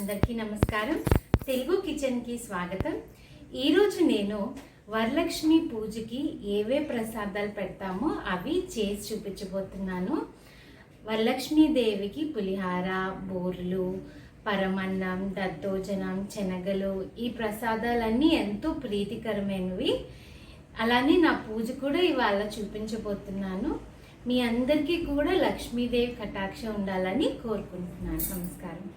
అందరికీ నమస్కారం. తెలుగు కిచెన్కి స్వాగతం. ఈరోజు నేను వరలక్ష్మి పూజకి ఏవే ప్రసాదాలు పెడతామో అవి చేసి చూపించబోతున్నాను. వరలక్ష్మీదేవికి పులిహార బోర్లు పరమన్నం దద్దోజనం శనగలు ఈ ప్రసాదాలన్నీ ఎంతో ప్రీతికరమైనవి. అలానే నా పూజ కూడా ఇవాళ చూపించబోతున్నాను. మీ అందరికీ కూడా లక్ష్మీదేవి కటాక్ష ఉండాలని కోరుకుంటున్నాను. నమస్కారం.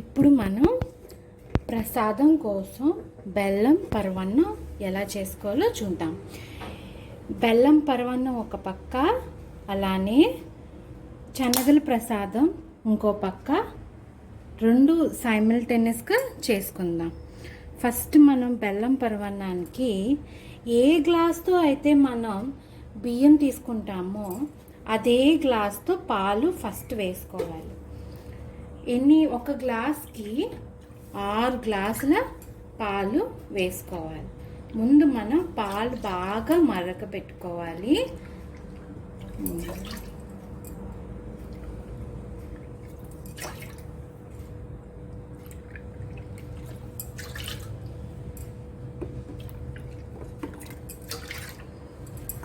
ఇప్పుడు మనం ప్రసాదం కోసం బెల్లం పరవన్నం ఎలా చేసుకోవాలో చూద్దాం. బెల్లం పరవన్నం ఒక పక్క అలానే శనగల ప్రసాదం ఇంకో పక్క రెండు సైమిల్టేనియస్గా చేసుకుందాం. ఫస్ట్ మనం బెల్లం పరవన్నానికి ఏ గ్లాస్తో అయితే మనం బియ్యం తీసుకుంటామో అదే గ్లాస్తో పాలు ఫస్ట్ వేసుకోవాలి. ఎన్ని? ఒక గ్లాస్కి ఆరు గ్లాసుల పాలు వేసుకోవాలి. ముందు మనం పాలు బాగా మరక పెట్టుకోవాలి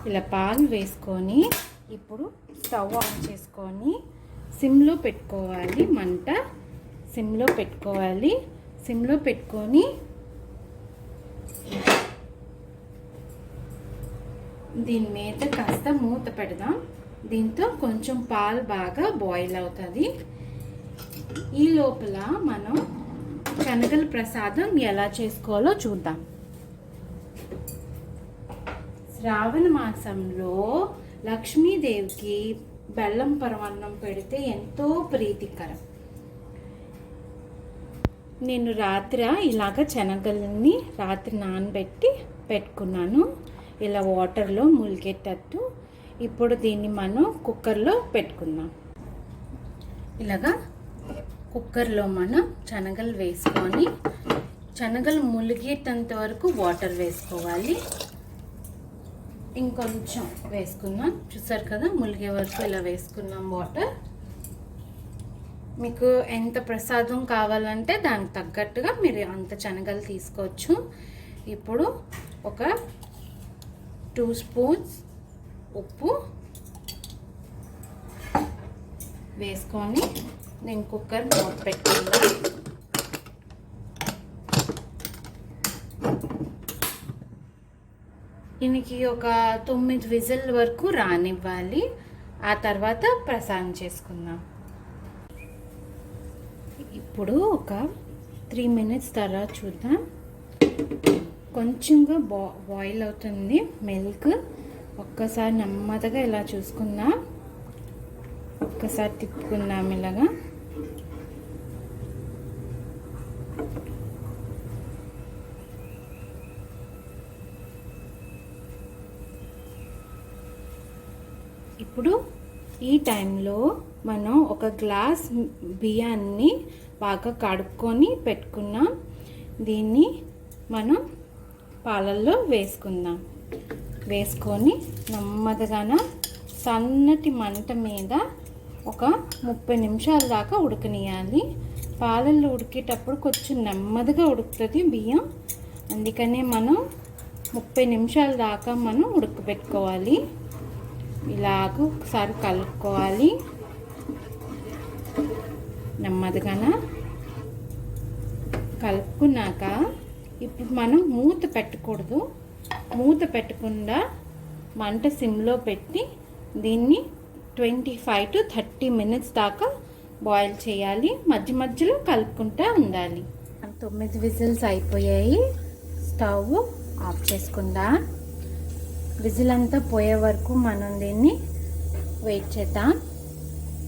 ఇలా పాలు వేసుకొని ఇప్పుడు స్టవ్ ఆన్ చేసుకొని సిమ్లో పెట్టుకోవాలి మంట. సిమ్లో పెట్టుకోవాలి. సిమ్లో పెట్టుకొని దీని మీద కాస్త మూత పెడదాం. దీంతో కొంచెం పాలు బాగా బాయిల్ అవుతుంది. ఈ లోపల మనం శనగల ప్రసాదం ఎలా చేసుకోవాలో చూద్దాం. శ్రావణ మాసంలో లక్ష్మీదేవికి బెల్లం పరమాన్నం పెడితే ఎంతో ప్రీతికరం. నేను రాత్రి ఇలాగ శనగల్ని రాత్రి నానబెట్టి పెట్టుకున్నాను. ఇలా వాటర్లో ములిగేటట్టు ఇప్పుడు దీన్ని మనం కుక్కర్లో పెట్టుకుందాం. ఇలాగా కుక్కర్లో మనం శనగలు వేసుకొని శనగలు ములిగేటంత వరకు వాటర్ వేసుకోవాలి. ఇంకొంచెం వేసుకుందాం. చూసారు కదా ములిగే వరకు ఇలా వేసుకున్నాం వాటర్. మీకు ఎంత ప్రసాదం కావాలంటే దానికి తగ్గట్టుగా మీరు అంత శనగలు తీసుకోవచ్చు. ఇప్పుడు ఒక టూ స్పూన్స్ ఉప్పు వేసుకొని నేను కుక్కర్ మూత పెట్టుకుందాం దీనికి ఒక తొమ్మిది విజిల్ వరకు రానివ్వాలి. ఆ తర్వాత ప్రసాదం చేసుకుందాం. ఇప్పుడు ఒక త్రీ మినిట్స్ తర్వాత చూద్దాం. కొంచెంగా బా బాయిల్ అవుతుంది మిల్క్. ఒక్కసారి నెమ్మదిగా ఇలా చూసుకుందాం. ఒక్కసారి తిప్పుకుందాం ఇలాగా. ఇప్పుడు ఈ టైంలో మనం ఒక గ్లాస్ బియ్యాన్ని బాగా కడుక్కొని పెట్టుకున్నాం. దీన్ని మనం పాలల్లో వేసుకుందాం. వేసుకొని నెమ్మదిగాన సన్నటి మంట మీద ఒక ముప్పై నిమిషాల దాకా ఉడకనియాలి పాలల్లో ఉడికేటప్పుడు కొంచెం నెమ్మదిగా ఉడుకుతుంది బియ్యం. అందుకనే మనం ముప్పై నిమిషాల దాకా మనం ఉడకబెట్టుకోవాలి. ఇలాగ ఒకసారి కలుపుకోవాలి. నెమ్మదిగానా? కలుపుకున్నాక ఇప్పుడు మనం మూత పెట్టకూడదు. మూత పెట్టకుండా మంట సిమ్లో పెట్టి దీన్ని twenty five to thirty minutes దాకా బాయిల్ చేయాలి. మధ్య మధ్యలో కలుపుకుంటూ ఉండాలి. తొమ్మిది విజిల్స్ అయిపోయాయి. స్టవ్ ఆఫ్ చేసుకుందాం. విజిల్ అంతా పోయే వరకు మనం దీన్ని వెయిట్ చేద్దాం.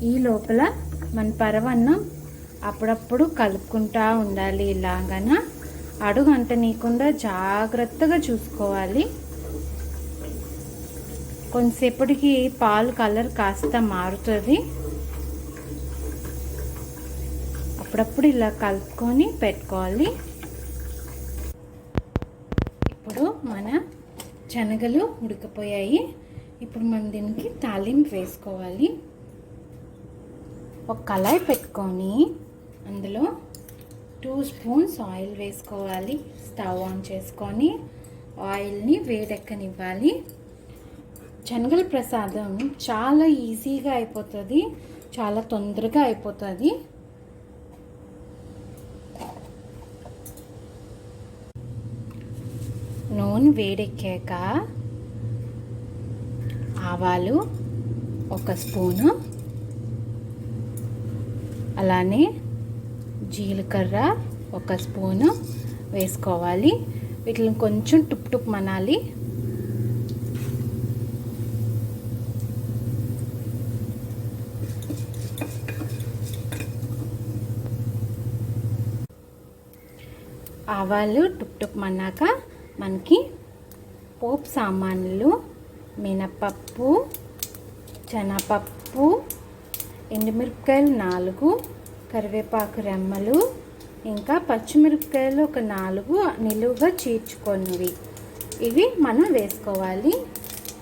ఈ లోపల మన పరవన్నం అప్పుడప్పుడు కలుపుకుంటా ఉండాలి ఇలాగన. అడుగు అంటనీయకుండా జాగ్రత్తగా చూసుకోవాలి. కొంతసేపటికి పాలు కలర్ కాస్త మారుతుంది. అప్పుడప్పుడు ఇలా కలుపుకొని పెట్టుకోవాలి. ఇప్పుడు మన శనగలు ఉడికిపోయాయి. ఇప్పుడు మనం దీనికి తాలింపు వేసుకోవాలి. ఒక కళాయి పెట్టుకొని అందులో టూ స్పూన్స్ ఆయిల్ వేసుకోవాలి. స్టవ్ ఆన్ చేసుకొని ఆయిల్ని వేడెక్కనివ్వాలి. శనగల ప్రసాదం చాలా ఈజీగా అయిపోతుంది. చాలా తొందరగా అయిపోతుంది. నూనె వేడెక్కాక ఆవాలు ఒక స్పూను అలానే జీలకర్ర ఒక స్పూను వేసుకోవాలి. వీటిని కొంచెం టుప్ టుప్ మనాలి. ఆవాలు టుప్ టుప్ మన్నాక మనకి పోపు సామాన్లు మినపప్పు శనగపప్పు ఎండుమిరపకాయలు నాలుగు కరివేపాకు రెమ్మలు ఇంకా పచ్చిమిరపకాయలు ఒక నాలుగు నిలువుగా చీర్చుకొనివి ఇవి మనం వేసుకోవాలి.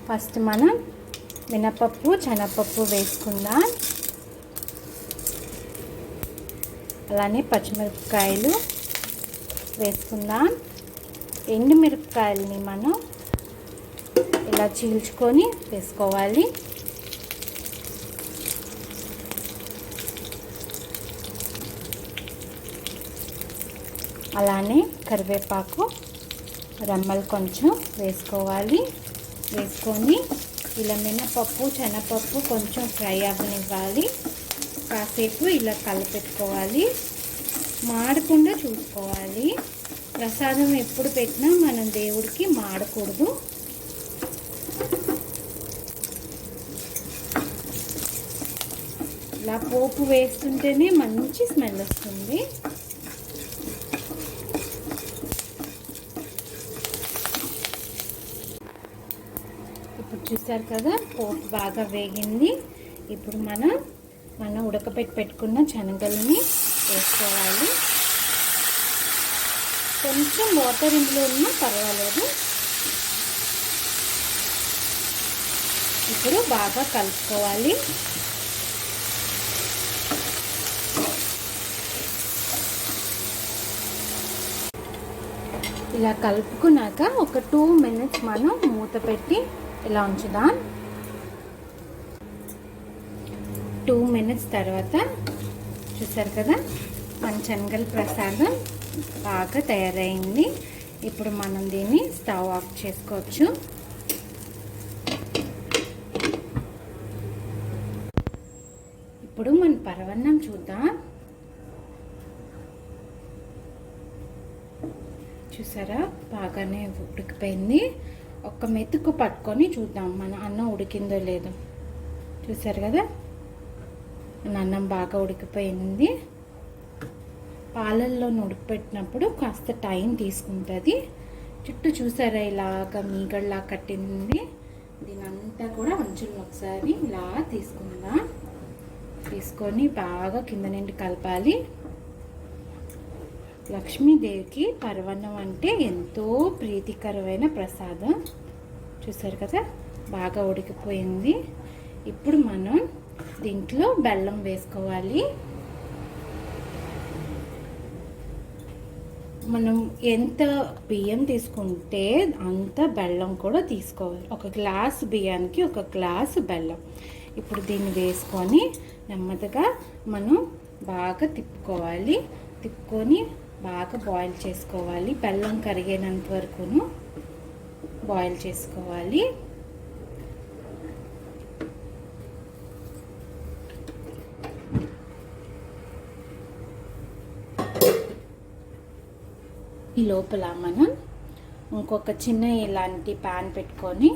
ఫస్ట్ మనం మినపప్పు శనగపప్పు వేసుకుందాం. అలానే పచ్చిమిరపకాయలు వేసుకుందాం. ఎండుమిరపకాయలని మనం ఇలా చీల్చుకొని వేసుకోవాలి. అలానే కరివేపాకు రమ్మలు కొంచెం వేసుకోవాలి. వేసుకొని ఇలా మినపప్పు శనగపప్పు కొంచెం ఫ్రై అవ్వనివ్వాలి. కాసేపు ఇలా కలిపెట్టుకోవాలి. మాడకుండా చూసుకోవాలి. ప్రసాదం ఎప్పుడు పెట్టినా మనం దేవుడికి మాడకూడదు. ఇలా పోపు వేస్తుంటేనే మంచి స్మెల్ వస్తుంది. ఇప్పుడు చూసారు కదా పోపు బాగా వేగింది. ఇప్పుడు మనం మనం ఉడకపెట్టి పెట్టుకున్న శనగల్ని వేసుకోవాలి. కొంచెం వాటర్ ఇందులో ఉన్నా పర్వాలేదు. ఇప్పుడు బాగా కలుపుకోవాలి. ఇలా కలుపుకున్నాక ఒక టూ మినిట్స్ మనం మూత పెట్టి ఇలా ఉంచుదాం. టూ మినిట్స్ తర్వాత చూసారు కదా? మన శనగల ప్రసాదం. బాగా తయారైంది. ఇప్పుడు మనం దీన్ని స్టవ్ ఆఫ్ చేసుకోవచ్చు. ఇప్పుడు మన పరవన్నం చూద్దాం. చూసారా? బాగానే ఉడికిపోయింది. ఒక్క మెతుకు పట్టుకొని చూద్దాం. మన అన్నం ఉడికిందో లేదో. చూసారు కదా? మన అన్నం బాగా ఉడికిపోయింది. పాలల్లో ఉడికిపెట్టినప్పుడు కాస్త టైం తీసుకుంటుంది. చుట్టూ చూసారా ఇలాగ మీగడలా కట్టింది? దీని అంతా కూడా అంచులను ఒకసారి. ఇలా తీసుకుందాం తీసుకొని బాగా కింద నుండి కలపాలి. లక్ష్మీదేవికి పర్వణం అంటే ఎంతో ప్రీతికరమైన ప్రసాదం. చూసారు కదా? బాగా ఉడికిపోయింది. ఇప్పుడు మనం దీంట్లో బెల్లం వేసుకోవాలి. మనం ఎంత బియ్యం తీసుకుంటే అంత బెల్లం కూడా తీసుకోవాలి. ఒక గ్లాస్ బియ్యానికి ఒక గ్లాసు బెల్లం. ఇప్పుడు దీన్ని వేసుకొని నెమ్మదిగా మనం బాగా తిప్పుకోవాలి. తిప్పుకొని బాగా బాయిల్ చేసుకోవాలి. బెల్లం కరిగేనంత వరకును బాయిల్ చేసుకోవాలి. లోపల మనం ఇంకొక చిన్న ఇలాంటి ప్యాన్ పెట్టుకొని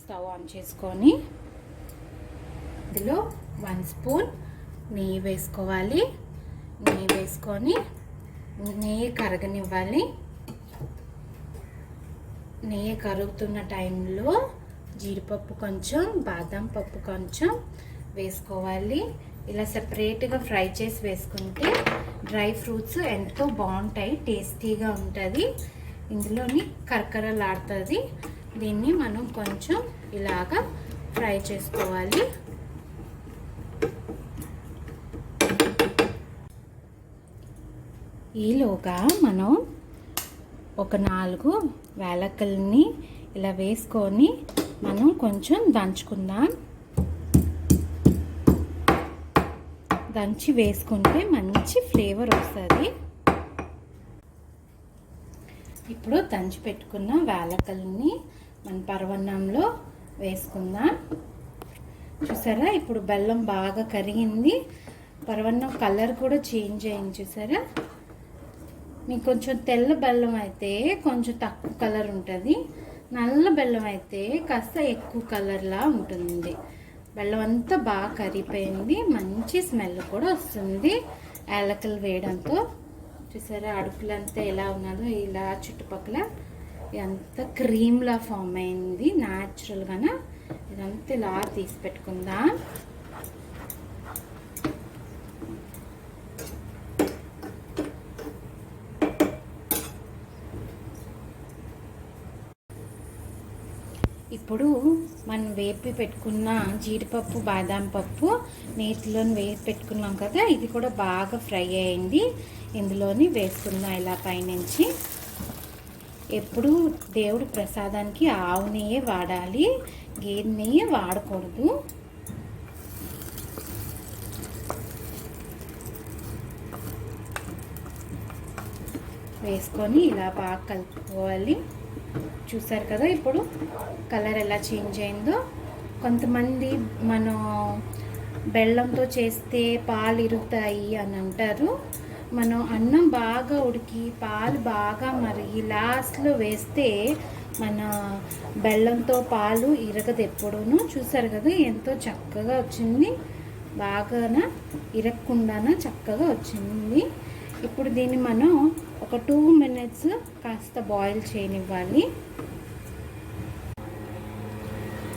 స్టవ్ ఆన్ చేసుకొని ఇందులో వన్ స్పూన్ నెయ్యి వేసుకోవాలి. నెయ్యి వేసుకొని నెయ్యి కరగనివ్వాలి. నెయ్యి కరుగుతున్న టైంలో జీడిపప్పు కొంచెం బాదం పప్పు కొంచెం వేసుకోవాలి. ఇలా సెపరేట్గా ఫ్రై చేసి వేసుకుంటే డ్రై ఫ్రూట్స్ ఎంతో బాగుంటాయి టేస్టీగా ఉంటుంది. ఇందులోని కరకరలాడుతుంది. దీన్ని మనం కొంచెం ఇలాగా ఫ్రై చేసుకోవాలి. ఈలోగా మనం ఒక నాలుగు వేలకల్ని ఇలా వేసుకొని మనం కొంచెం దంచుకుందాం. దంచి వేసుకుంటే మంచి ఫ్లేవర్ వస్తుంది. ఇప్పుడు దంచి పెట్టుకున్న వేలకల్ని మన పరవన్నంలో వేసుకుందాం. చూసారా? ఇప్పుడు బెల్లం బాగా కరిగింది. పరవన్నం కలర్ కూడా చేంజ్ అయింది చూసారా? మీకు కొంచెం తెల్ల బెల్లం అయితే కొంచెం తక్కువ కలర్ ఉంటుంది. నల్ల బెల్లం అయితే కాస్త ఎక్కువ కలర్లా ఉంటుంది. బెల్లం అంతా బాగా కరిగిపోయింది. మంచి స్మెల్ కూడా వస్తుంది. యాలకలు వేయడంతో. చూసారా అడుపులంతా ఎలా ఉన్నదో ఇలా చుట్టుపక్కల ఇదంతా క్రీమ్లా ఫామ్ అయింది. న్యాచురల్గాన ఇదంతా ఇలా తీసి పెట్టుకుందాం. ఇప్పుడు మనం వేపి పెట్టుకున్న జీడిపప్పు బాదాం పప్పు నీటిలోని వేసి పెట్టుకున్నాం కదా ఇది కూడా బాగా ఫ్రై అయింది. ఇందులోని వేసుకుందాం ఇలా పైనుంచి. ఎప్పుడు దేవుడు ప్రసాదానికి ఆవు నెయ్యి వాడాలి గేదె నెయ్యి వాడకూడదు. వేసుకొని ఇలా బాగా కలుపుకోవాలి. చూసారు కదా ఇప్పుడు కలర్ ఎలా చేంజ్ అయిందో. కొంతమంది మనం బెల్లంతో చేస్తే పాలు ఇరుగుతాయి అని అంటారు. మనం అన్నం బాగా ఉడికి పాలు బాగా మరిగి లాస్ట్లో వేస్తే మన బెల్లంతో పాలు ఇరగదు ఎప్పుడూనూ. చూసారు కదా ఎంతో చక్కగా వచ్చింది. బాగాన ఇరగకుండాన చక్కగా వచ్చింది. ఇప్పుడు దీన్ని మనం ఒక టూ మినిట్స్ కాస్త బాయిల్ చేయనివ్వాలి.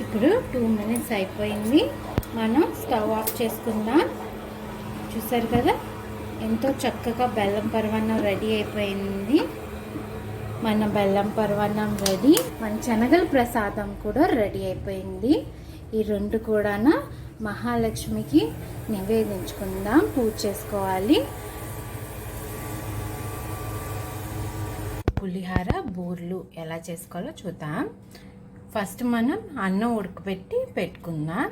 ఇప్పుడు టూ మినిట్స్ అయిపోయింది. మనం స్టవ్ ఆఫ్ చేసుకుందాం. చూసారు కదా? ఎంతో చక్కగా బెల్లం పరవన్నం రెడీ అయిపోయింది. మన బెల్లం పరవన్నం రెడీ. మన శనగల ప్రసాదం కూడా రెడీ అయిపోయింది. ఈ రెండు కూడా మహాలక్ష్మికి నివేదించుకుందాం. పూజ చేసుకోవాలి. పులిహార బూర్లు ఎలా చేసుకోవాలో చూద్దాం. ఫస్ట్ మనం అన్నం ఉడకబెట్టి పెట్టుకుందాం.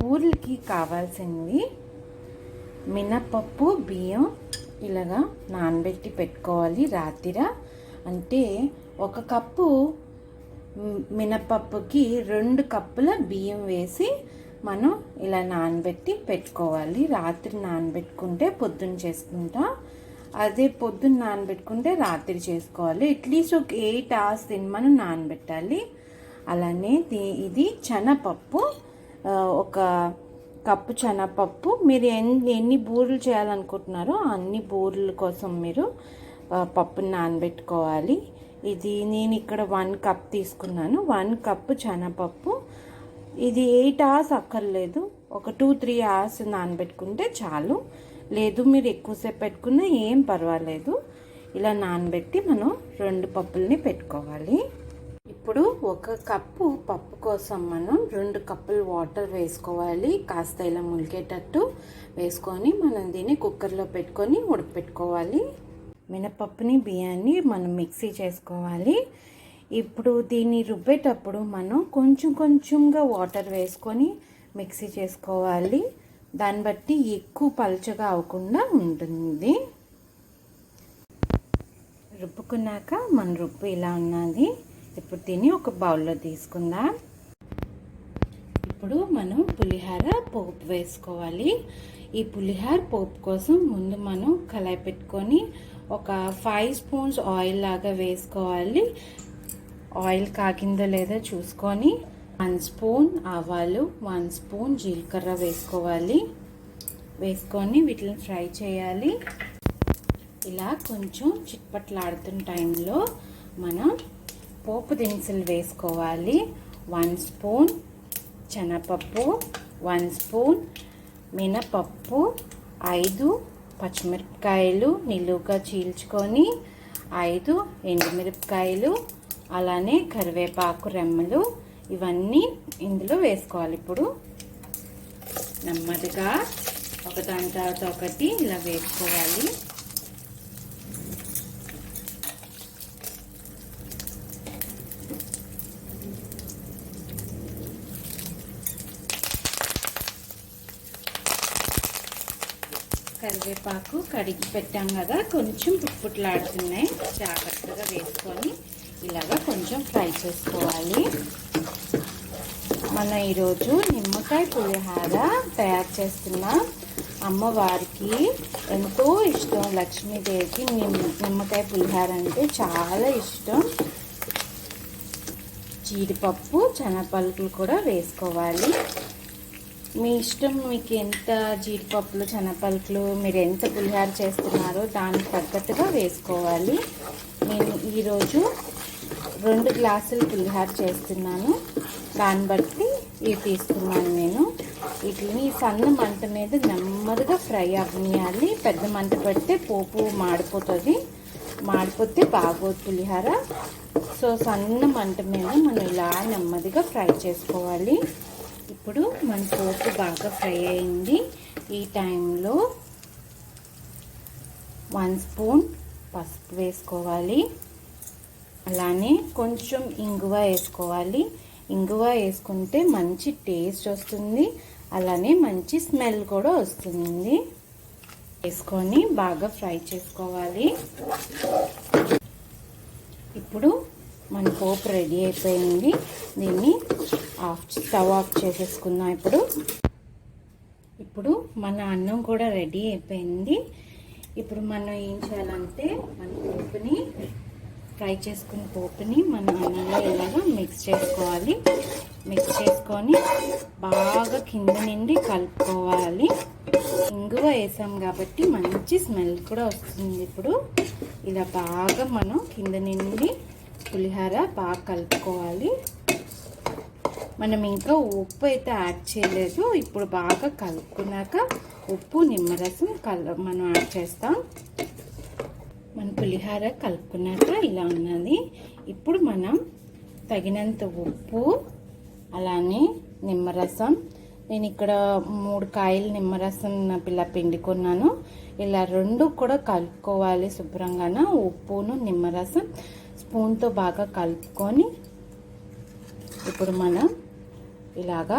బూర్లకి కావాల్సింది మినపప్పు బియ్యం ఇలాగా నానబెట్టి పెట్టుకోవాలి రాత్రిర. అంటే ఒక కప్పు మినపప్పుకి రెండు కప్పుల బియ్యం వేసి మనం ఇలా నానబెట్టి పెట్టుకోవాలి. రాత్రి నానబెట్టుకుంటే పొద్దున్న చేసుకుంటాం. అదే పొద్దున్న నానబెట్టుకుంటే రాత్రి చేసుకోవాలి. అట్లీస్ట్ ఒక ఎయిట్ అవర్స్ తిని మనం నానబెట్టాలి. అలానే ఇది శనగపప్పు ఒక కప్పు శనగపప్పు మీరు ఎన్ని ఎన్ని బూరెలు చేయాలనుకుంటున్నారో అన్ని బూరెల కోసం మీరు పప్పుని నానబెట్టుకోవాలి. ఇది నేను ఇక్కడ వన్ కప్ తీసుకున్నాను. వన్ కప్పు శనగపప్పు ఇది ఎయిట్ అవర్స్ అక్కర్లేదు. ఒక టూ త్రీ అవర్స్ నానబెట్టుకుంటే చాలు. లేదు మీరు ఎక్కువసేపు పెట్టుకున్నా ఏం పర్వాలేదు. ఇలా నానబెట్టి మనం రెండు పప్పుల్ని పెట్టుకోవాలి. ఇప్పుడు ఒక కప్పు పప్పు కోసం మనం రెండు కప్పులు వాటర్ వేసుకోవాలి. కాస్త ఇలా ములిగేటట్టు వేసుకొని మనం దీన్ని కుక్కర్లో పెట్టుకొని ఉడకపెట్టుకోవాలి. మినపప్పుని బియ్యాన్ని మనం మిక్సీ చేసుకోవాలి. ఇప్పుడు దీన్ని రుబ్బేటప్పుడు మనం కొంచెం కొంచెంగా వాటర్ వేసుకొని మిక్సీ చేసుకోవాలి. దాన్ని బట్టి ఎక్కువ పలుచగా అవ్వకుండా ఉంటుంది. రుబ్బుకున్నాక మన రుబ్బు ఇలా ఉన్నది. ఇప్పుడు తిని ఒక బౌల్లో తీసుకుందాం. ఇప్పుడు మనం పులిహార పోపు వేసుకోవాలి. ఈ పులిహార పోపు కోసం ముందు మనం కలాయి పెట్టుకొని ఒక ఫైవ్ స్పూన్స్ ఆయిల్ లాగా వేసుకోవాలి. ఆయిల్ కాకిందో లేదో చూసుకొని వన్ స్పూన్ ఆవాలు వన్ స్పూన్ జీలకర్ర వేసుకోవాలి. వేసుకొని వీటిని ఫ్రై చేయాలి. ఇలా కొంచెం చిట్పట్లాడుతున్న టైంలో మనం పోపు దినుసులు వేసుకోవాలి. వన్ స్పూన్ శనగపప్పు వన్ స్పూన్ మినపప్పు ఐదు పచ్చిమిరపకాయలు నిలువుగా చీల్చుకొని ఐదు ఎండుమిరపకాయలు అలానే కరివేపాకు రెమ్మలు ఇవన్నీ ఇందులో వేసుకోవాలి. ఇప్పుడు నెమ్మదిగా ఒకదాని తర్వాత ఒకటి ఇలా వేసుకోవాలి. కరివేపాకు కడిగి పెట్టాం కదా కొంచెం పుట్పుట్లాడుతున్నాయి. జాగ్రత్తగా వేసుకొని ఇలాగా కొంచెం ఫ్రై చేసుకోవాలి. మన ఈరోజు నిమ్మకాయ పులిహార తయారు చేస్తున్న అమ్మవారికి. ఎంతో ఇష్టం లక్ష్మీదేవికి. నిమ్మకాయ పులిహార అంటే చాలా ఇష్టం. జీడిపప్పు శనగపలుకులు కూడా వేసుకోవాలి. మీ ఇష్టం మీకు ఎంత జీడిపప్పులు శనగపలుకులు మీరు ఎంత పులిహార చేస్తున్నారో దానికి తగ్గట్టుగా వేసుకోవాలి. నేను ఈరోజు రెండు గ్లాసులు పులిహార చేస్తున్నాను. దాన్ని బట్టి ఇవి తీసుకున్నాను నేను. వీటిని సన్న మంట మీద నెమ్మదిగా ఫ్రై అవ్వనియాలి. పెద్ద మంట పెడితే పోపు మాడిపోతుంది. మాడిపోతే బాగోదు పులిహార. సో సన్న మంట మీద మనం ఇలా నెమ్మదిగా ఫ్రై చేసుకోవాలి. ఇప్పుడు మన పోపు బాగా ఫ్రై అయింది. ఈ టైంలో వన్ స్పూన్ పసుపు వేసుకోవాలి. అలానే కొంచెం ఇంగువ వేసుకోవాలి. ఇంగువ వేసుకుంటే మంచి టేస్ట్ వస్తుంది. అలానే మంచి స్మెల్ కూడా వస్తుంది. వేసుకొని బాగా ఫ్రై చేసుకోవాలి. ఇప్పుడు మన పోపు రెడీ అయిపోయింది. దీన్ని ఆఫ్ స్టవ్ ఆఫ్ చేసేసుకుందాం ఇప్పుడు. ఇప్పుడు మన అన్నం కూడా రెడీ అయిపోయింది. ఇప్పుడు మనం ఏం చేయాలంటే మన పోపుని ఫ్రై చేసుకున్న పోపుని మన అన్నంలో ఇలాగా మిక్స్ చేసుకోవాలి. మిక్స్ చేసుకొని బాగా కింద నుండి కలుపుకోవాలి. ఇంగువ వేసాం కాబట్టి మంచి స్మెల్ కూడా వస్తుంది ఇప్పుడు. ఇలా బాగా మనం కింద నుండి పులిహార బాగా కలుపుకోవాలి. మనం ఇంకా ఉప్పు అయితే యాడ్ చేయలేదు. ఇప్పుడు బాగా కలుపుకున్నాక ఉప్పు నిమ్మరసం కల మనం యాడ్ చేస్తాం. మన పులిహార కలుపుకున్నాక ఇలా ఉన్నది. ఇప్పుడు మనం తగినంత ఉప్పు అలానే నిమ్మరసం. నేను ఇక్కడ మూడు కాయలు నిమ్మరసం పిల్ల పిండుకున్నాను. ఇలా రెండు కూడా కలుపుకోవాలి శుభ్రంగాన. ఉప్పును నిమ్మరసం స్పూన్తో బాగా కలుపుకొని ఇప్పుడు మనం ఇలాగా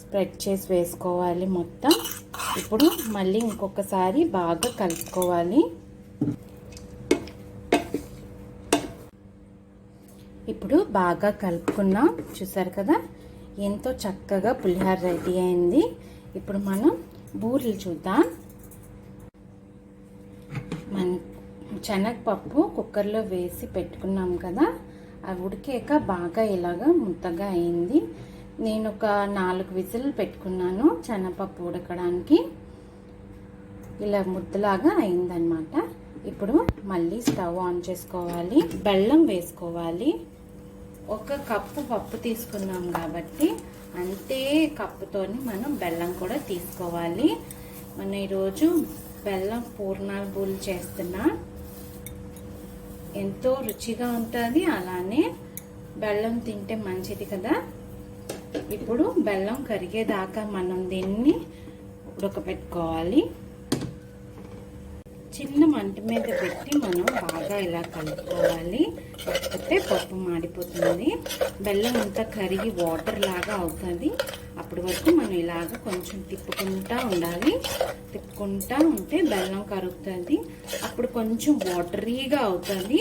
స్ప్రెడ్ చేసి వేసుకోవాలి మొత్తం. ఇప్పుడు మళ్ళీ ఇంకొకసారి బాగా కలుపుకోవాలి. ఇప్పుడు బాగా కలుపుకున్నాం. చూసారు కదా? ఎంతో చక్కగా పులిహార రెడీ అయింది. ఇప్పుడు మనం బూరెలు చూద్దాం. మన శనగపప్పు కుక్కర్లో వేసి పెట్టుకున్నాం కదా? అవి ఉడికాక బాగా ఇలాగా ముద్దగా అయింది. నేను ఒక నాలుగు విజిల్ పెట్టుకున్నాను శనగపప్పు ఉడకడానికి. ఇలా ముద్దలాగా అయిందనమాట ఇప్పుడు మళ్ళీ స్టవ్ ఆన్ చేసుకోవాలి. బెల్లం వేసుకోవాలి. ఒక కప్పు పప్పు తీసుకున్నాం కాబట్టి అంతే కప్పుతోని మనం బెల్లం కూడా తీసుకోవాలి. మనం ఈరోజు బెల్లం పూర్ణాలు బూలు చేస్తున్నా. ఎంతో రుచిగా ఉంటుంది అలానే బెల్లం తింటే మంచిది కదా. ఇప్పుడు బెల్లం కరిగేదాకా మనం దీన్ని ఉడకపెట్టుకోవాలి. చిన్న మంట మీద పెట్టి మనం బాగా ఇలా కలుపుకోవాలి. లేకపోతే పప్పు మాడిపోతుంది. బెల్లం అంతా కరిగి వాటర్ లాగా అవుతుంది. అప్పటి వరకు మనం ఇలాగ కొంచెం తిప్పుకుంటా ఉండాలి. తిప్పుకుంటా ఉంటే బెల్లం కరుగుతుంది. అప్పుడు కొంచెం వాటరీగా అవుతుంది.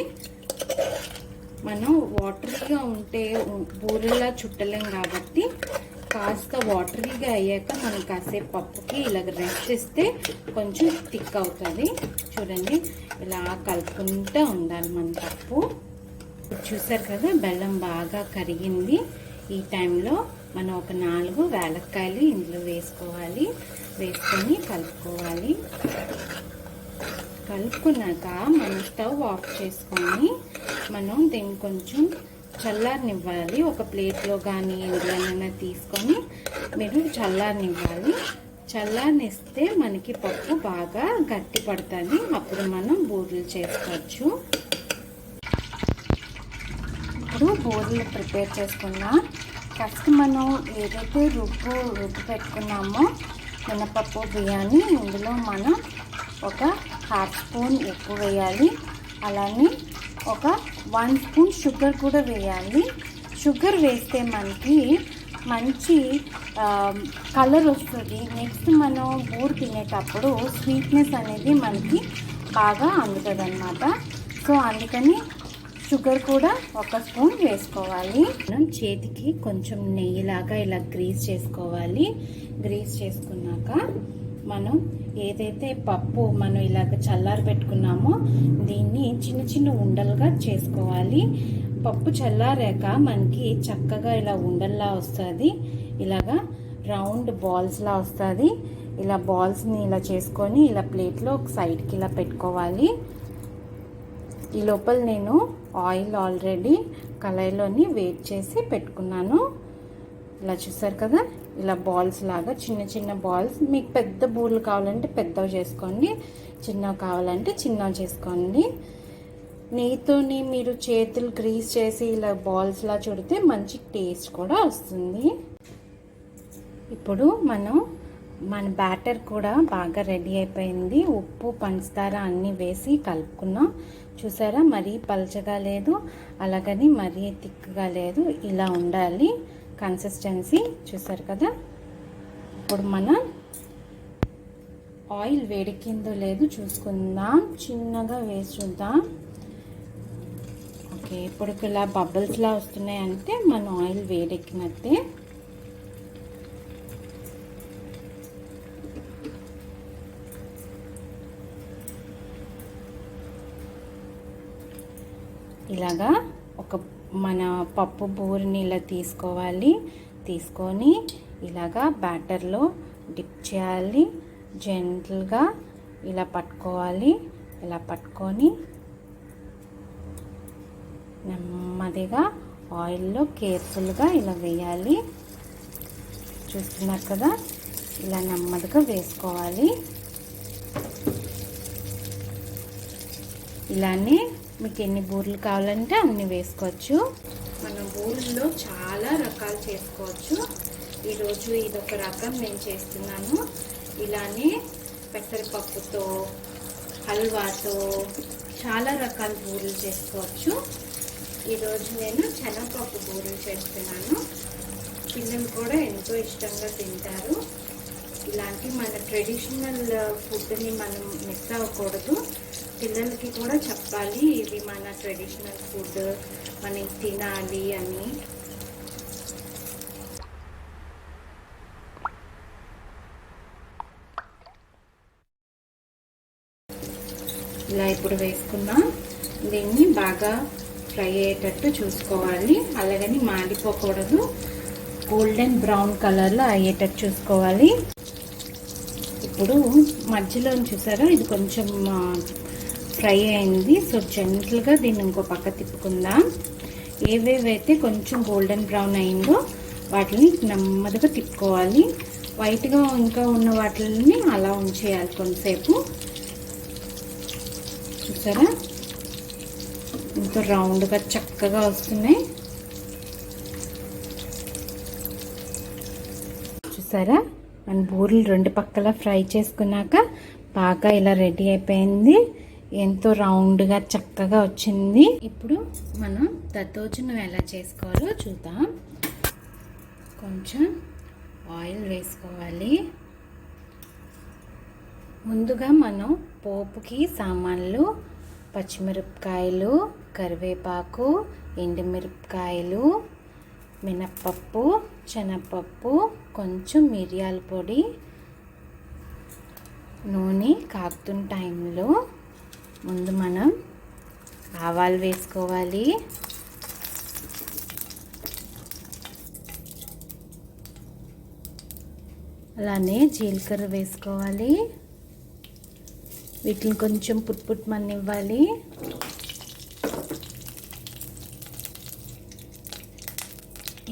మనం వాటరీగా ఉంటే బూరెలా చుట్టలేం కాబట్టి కాస్త వాటరీగా అయ్యాక మనం కాసేపు పప్పుకి ఇలాగ రెస్ట్ ఇస్తే కొంచెం థిక్ అవుతుంది. చూడండి ఇలా కలుపుకుంటూ ఉండాలి మన పప్పు. చూసారు కదా బెల్లం బాగా కరిగింది. ఈ టైంలో మనం ఒక నాలుగు వేలక్కాయలు ఇందులో వేసుకోవాలి. వేసుకొని కలుపుకోవాలి. కలుపుకున్నాక మనం స్టవ్ ఆఫ్ చేసుకొని మనం దీన్ని కొంచెం చల్లారనివ్వాలి. ఒక ప్లేట్లో కానీ ఎందులోనైనా తీసుకొని మీరు చల్లారనివ్వాలి. చల్లారనిస్తే మనకి పప్పు బాగా గట్టి పడుతుంది. అప్పుడు మనం బూరెలు చేసుకోవచ్చు. ఇప్పుడు బూరెలు ప్రిపేర్ చేసుకున్నా ఫస్ట్ మనం ఏదైతే రుబ్బు రుబ్బు పెట్టుకున్నామో మినపప్పు బియ్యాన్ని ఇందులో మనం ఒక హాఫ్ స్పూన్ ఉప్పు వేయాలి. అలానే ఒక వన్ స్పూన్ షుగర్ కూడా వేయాలి. షుగర్ వేస్తే మనకి మంచి కలర్ వస్తుంది. నెక్స్ట్ మనం బూరు తినేటప్పుడు స్వీట్నెస్ అనేది మనకి బాగా అందుతుంది అనమాట సో అందుకని షుగర్ కూడా ఒక స్పూన్ వేసుకోవాలి. మనం చేతికి కొంచెం నెయ్యిలాగా ఇలా గ్రీస్ చేసుకోవాలి. గ్రీస్ చేసుకున్నాక మనం ఏదైతే పప్పు మనం ఇలాగ చల్లారి పెట్టుకున్నామో దీన్ని చిన్న చిన్న ఉండలుగా చేసుకోవాలి. పప్పు చల్లారాక మనకి చక్కగా ఇలా ఉండల్లా వస్తుంది. ఇలాగా రౌండ్ బాల్స్లా వస్తుంది. ఇలా బాల్స్ని ఇలా చేసుకొని ఇలా ప్లేట్లో ఒక సైడ్కి ఇలా పెట్టుకోవాలి. ఈ లోపల నేను ఆయిల్ ఆల్రెడీ కళాయిలోని వేట్ చేసి పెట్టుకున్నాను. ఇలా చూసారు కదా? ఇలా బాల్స్ లాగా చిన్న చిన్న బాల్స్. మీకు పెద్ద బూర్లు కావాలంటే పెద్దవి చేసుకోండి చిన్నవి కావాలంటే చిన్నవి చేసుకోండి. నెయ్యితోని మీరు చేతులు గ్రీస్ చేసి ఇలా బాల్స్లా చుడితే మంచి టేస్ట్ కూడా వస్తుంది. ఇప్పుడు మనం మన బ్యాటర్ కూడా బాగా రెడీ అయిపోయింది. ఉప్పు పంచదార అన్నీ వేసి కలుపుకున్నాం. చూసారా? మరీ పలచగా లేదు అలాగని మరీ తిక్కుగా లేదు. ఇలా ఉండాలి. కన్సిస్టెన్సీ చూసారు కదా? ఇప్పుడు మనం ఆయిల్ వేడికిందో లేదు చూసుకుందాం. చిన్నగా వేసి చూద్దాం. ఓకే ఇప్పుడు ఇలా బబుల్స్లా వస్తున్నాయి అంటే మన ఆయిల్ వేడెక్కినట్టే. ఇలాగా ఒక మన పప్పు బూరిని ఇలా తీసుకోవాలి. తీసుకొని ఇలాగా బ్యాటర్లో డిప్ చేయాలి. జెంటల్గా ఇలా పట్టుకోవాలి. ఇలా పట్టుకొని నెమ్మదిగా ఆయిల్లో కేర్ఫుల్గా ఇలా వేయాలి. చూస్తున్నారు కదా? ఇలా నెమ్మదిగా వేసుకోవాలి. ఇలానే మీకు ఎన్ని బూరెలు కావాలంటే అన్ని వేసుకోవచ్చు. మన బూరెల్లో చాలా రకాలు చేసుకోవచ్చు. ఈరోజు ఇది ఒక రకం నేను చేస్తున్నాను. ఇలానే పెసరపప్పుతో హల్వాతో చాలా రకాల బూరెలు చేసుకోవచ్చు. ఈరోజు నేను శనగపప్పు బూరెలు చేస్తున్నాను. పిల్లలు కూడా ఎంతో ఇష్టంగా తింటారు. ఇలాంటి మన ట్రెడిషనల్ ఫుడ్ని మనం మిస్ అవ్వకూడదు. పిల్లలకి కూడా చెప్పాలి ఇది మన ట్రెడిషనల్ ఫుడ్ మనం తినాలి అని. ఇలా ఇప్పుడు వేసుకున్నా దీన్ని బాగా ఫ్రై అయ్యేటట్టు చూసుకోవాలి. అలాగని మాడిపోకూడదు. గోల్డెన్ బ్రౌన్ కలర్లో అయ్యేటట్టు చూసుకోవాలి. ఇప్పుడు మధ్యలో చూసారా? ఇది కొంచెం ఫ్రై అయింది. సో జెంటల్గా దీన్ని ఇంకో పక్క తిప్పుకుందాం. ఏవేవైతే కొంచెం గోల్డెన్ బ్రౌన్ అయిందో వాటిని నెమ్మదిగా తిప్పుకోవాలి. వైట్గా ఇంకా ఉన్న వాటిని అలా ఉంచేయాలి కొంతసేపు. చూసారా? ఇంత రౌండ్గా చక్కగా వస్తున్నాయి. చూసారా? మన బూరెలు రెండు పక్కల ఫ్రై చేసుకున్నాక బాగా ఇలా రెడీ అయిపోయింది. ఎంతో రౌండ్గా చక్కగా వచ్చింది. ఇప్పుడు మనం దద్దోజనం ఎలా చేసుకోవాలో చూద్దాం. కొంచెం ఆయిల్ వేసుకోవాలి. ముందుగా మనం పోపుకి సామాన్లు పచ్చిమిరపకాయలు కరివేపాకు ఎండుమిరపకాయలు మినప్పప్పు శనగపప్పు కొంచెం మిరియాల పొడి నూనె కాకుతున్న టైంలో ముందు మనం ఆవాలు వేసుకోవాలి. అలానే జీలకర్ర వేసుకోవాలి. వీటిని కొంచెం పుట్పుట్మనివ్వాలి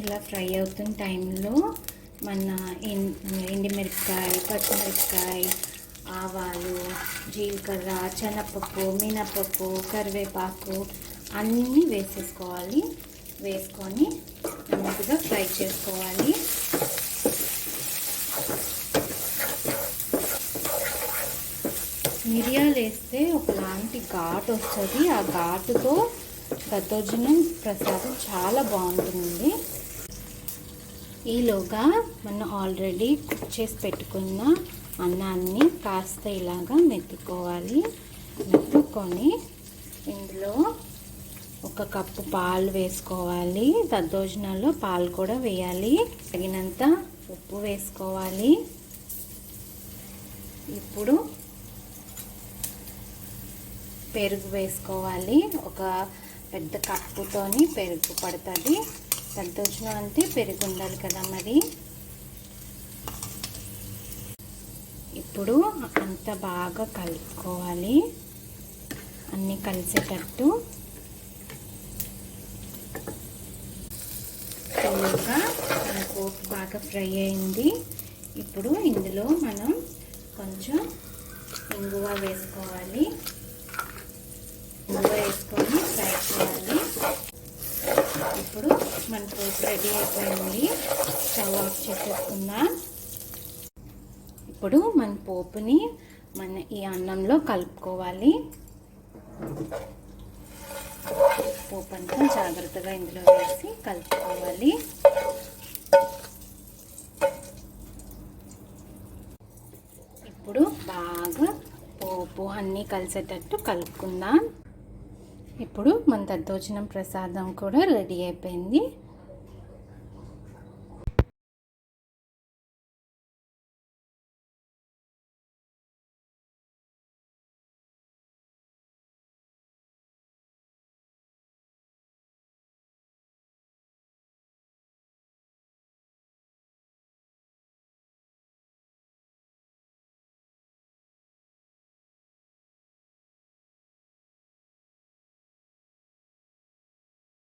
ఇలా ఫ్రై అవుతున్న టైంలో మన ఎండి మిరపకాయ పచ్చిమిరపకాయ ఆవాలు జీలకర్ర శనగపప్పు మినపప్పు కరివేపాకు అన్నీ వేసేసుకోవాలి. వేసుకొని నెమ్మదిగా ఫ్రై చేసుకోవాలి. మిరియాలు వేస్తే ఒకలాంటి ఘాటు వస్తుంది. ఆ ఘాటుతో దద్దోజనం ప్రసాదం చాలా బాగుంటుంది. ఈలోగా మనం ఆల్రెడీ కుక్ చేసి పెట్టుకున్న అన్నాన్ని కాస్త ఇలాగా మెత్తుకోవాలి. మెత్తుకొని ఇందులో ఒక కప్పు పాలు వేసుకోవాలి. దద్దోజనాల్లో పాలు కూడా వేయాలి. తగినంత ఉప్పు వేసుకోవాలి. ఇప్పుడు పెరుగు వేసుకోవాలి. ఒక పెద్ద కప్పుతోని పెరుగు పడుతుంది. దద్దోజనం అంటే పెరుగు ఉండాలి కదా మరి? ఇప్పుడు అంత బాగా కలుపుకోవాలి. అన్నీ కలిసేటట్టు. ఇంకా మన బాగా ఫ్రై అయింది. ఇప్పుడు ఇందులో మనం కొంచెం ఇంగువ వేసుకోవాలి. ఇంగువ వేసుకొని ఫ్రై చేయాలి. ఇప్పుడు మన పోపు రెడీ అయిపోయింది. స్టవ్ ఆఫ్ చేసేసుకుందాం. ఇప్పుడు మన పోపుని మన ఈ అన్నంలో కలుపుకోవాలి. పోపు అంతా జాగ్రత్తగా ఇందులో వేసి కలుపుకోవాలి. ఇప్పుడు బాగా పోపు అన్నీ కలిసేటట్టు కలుపుకుందాం. ఇప్పుడు మన దద్దోజనం ప్రసాదం కూడా రెడీ అయిపోయింది.